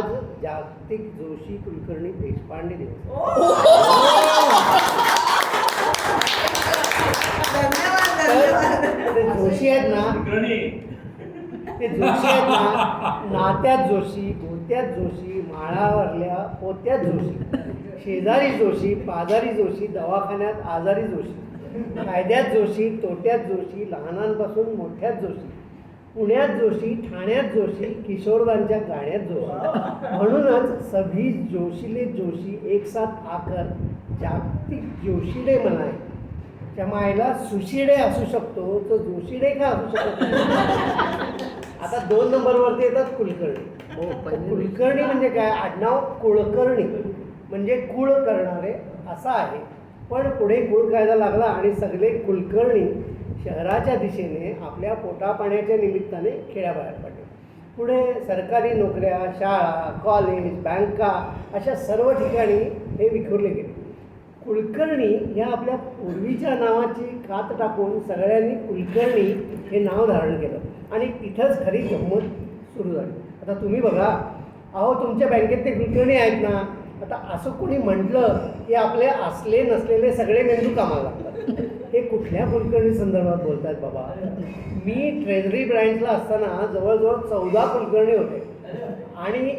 आज जागतिक जोशी कुलकर्णी देशपांडे दिवस. ते जोशी आहेत ना ते जोशी आहेत ना नात्यात जोशी गोत्यात जोशी माळावरल्या पोत्यात जोशी शेजारी जोशी पाजारी जोशी दवाखान्यात आजारी जोशी कायद्यात जोशी तोट्यात जोशी लहानांपासून मोठ्यात जोशी. पुण्यात जोशी ठाण्यात जोशी किशोरदांच्या गाण्यात जोशी. म्हणूनच सभी जोशीले जोशी एक साथ आकर जागतिक जोशीडे मनाय त्या मायला सुशिडे असू शकतो तर जोशीडे का असू शकत आता दोन नंबरवरती येतात कुलकर्णी. हो कुलकर्णी म्हणजे काय? आडनाव कुळकर्णी. म्हणजे कुळ करणारे असं आहे. पण पुढे कुळ कायदा लागला आणि सगळे कुलकर्णी शहराच्या दिशेने आपल्या पोटापाण्याच्या निमित्ताने खेड्याबाहेर पडले. पुढे सरकारी नोकऱ्या शाळा कॉलेज बँका अशा सर्व ठिकाणी हे विखुरले गेले. कुलकर्णी ह्या आपल्या पूर्वीच्या नावाची कात टाकून सगळ्यांनी कुलकर्णी हे नाव धारण केलं आणि तिथंच खरी गंमत सुरू झाली. आता तुम्ही बघा अहो तुमच्या बँकेत ते कुलकर्णी आहेत ना? आता असं कोणी म्हटलं की आपले असले नसलेले सगळे मेंदू कामाला लागतात. हे कुठल्या कुलकर्णी संदर्भात बोलतात बाबा? मी ट्रेझरी ब्रँचला असताना जवळजवळ चौदा कुलकर्णी होते. आणि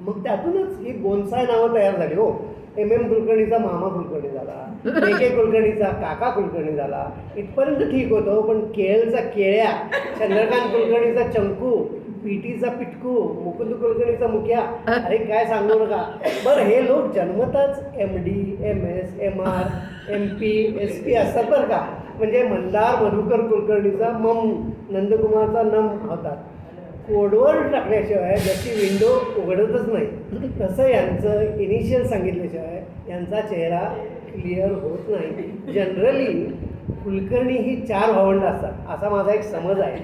मग त्यातूनच ही बोनसाय नावं तयार झाली हो. एम एम कुलकर्णीचा मामा कुलकर्णी झाला के के कुलकर्णीचा काका कुलकर्णी झाला. इथपर्यंत ठीक होतं पण केळचा केळ्या चंद्रकांत कुलकर्णीचा चंकू पीटीचा पिटकू मुकुंद कुलकर्णीचा मुख्या अरे काय सांगू नका. बरं हे लोक जन्मताच M D M S M R M P S P असतात बरं का. म्हणजे मंदार मधुकर कुलकर्णीचा मम नंदकुमारचा नम होतात. कोडवर टाकल्याशिवाय ज्याची विंडो उघडतच नाही तसं यांचं इनिशियल सांगितल्याशिवाय यांचा चेहरा क्लिअर होत नाही. जनरली कुलकर्णी ही चार भावंड असतात. असा माझा एक समज आहे.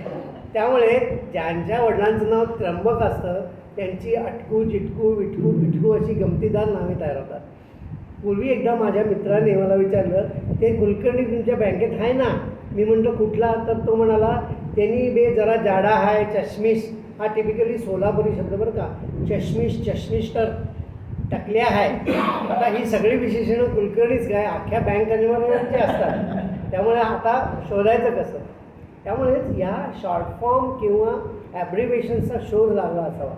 त्यामुळे ज्यांच्या वडिलांचं नाव त्र्यंबक असतं त्यांची अटकू चिटकू विटकू पिटकू अशी गमतीदार नावे तयार होतात. पूर्वी एकदा माझ्या मित्राने मला विचारलं ते कुलकर्णी तुमच्या बँकेत आहे ना? मी म्हणतो कुठला? तर तो म्हणाला त्यांनी बे जरा जाडा आहे चष्मिश. हा टिपिकली सोलापुरी शब्द बरं का. चष्मिश चष्मिश तर टकल्या आहे. आता ही सगळी विशेषणं कुलकर्णीच काय अख्ख्या बँक कन्व्हर्नरचे असतात. त्यामुळे आता शोधायचं कसं? त्यामुळेच या शॉर्ट फॉर्म किंवा ॲब्रिवेशनचा शोध लागला असावा.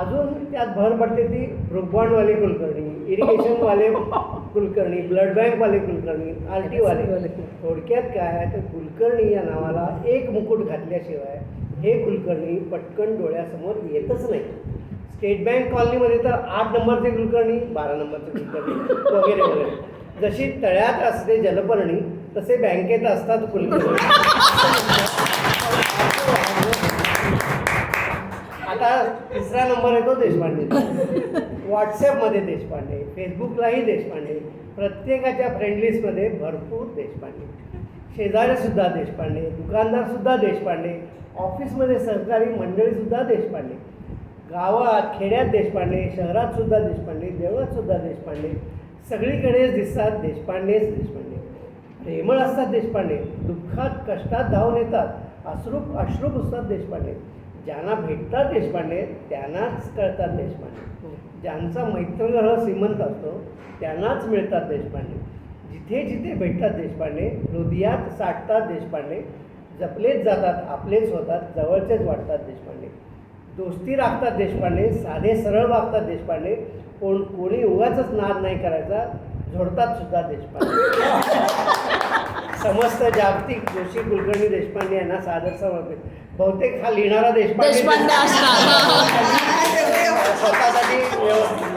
अजून त्यात भर पडते ती रुग्बाणवाले कुलकर्णी इरिगेशनवाले कुलकर्णी ब्लड बँकवाले कुलकर्णी आर टीवाले थोडक्यात काय तर कुलकर्णी या नावाला एक मुकुट घातल्याशिवाय हे कुलकर्णी पटकन डोळ्यासमोर येतच नाही. स्टेट बँक कॉलनीमध्ये तर आठ नंबरचे कुलकर्णी बारा नंबरचे कुलकर्णी वगैरे वगैरे. जशी तळ्यात असते जलपर्णी तसे बँकेत असतात कुलकर्णी आता तिसरा नंबर येतो देशपांडे. व्हॉट्सॲपमध्ये देशपांडे फेसबुकलाही देशपांडे प्रत्येकाच्या फ्रेंड लिस्टमध्ये भरपूर देशपांडे. शेजारीसुद्धा देशपांडे दुकानदारसुद्धा देशपांडे ऑफिसमध्ये सहकारी मंडळीसुद्धा देशपांडे. गावात खेड्यात देशपांडे शहरातसुद्धा देशपांडे देवळातसुद्धा देशपांडे. सगळीकडेच दिसतात देशपांडेच देशपांडे. प्रेमळ असतात देशपांडे दुःखात कष्टात धावून येतात. अश्रू अश्रू पुसतात देशपांडे. ज्यांना भेटतात देशपांडे त्यांनाच कळतात देशपांडे. ज्यांचा मैत्रग्रह श्रीमंत असतो त्यांनाच मिळतात देशपांडे. जिथे जिथे भेटतात देशपांडे हृदयात साठतात देशपांडे. जपलेच जातात आपलेच होतात जवळचेच वाटतात देशपांडे. दोस्ती राखतात देशपांडे साधे सरळ वागतात देशपांडे कोण कोणी उगाच नाद नाही करायचा झोडतात सुद्धा देशपांडे. समस्त जागतिक जोशी कुलकर्णी देशपांडे यांना सादर समर्पित बहुतेक हा लिहिणारा देशपांडे स्वतःसाठी व्यवस्थित.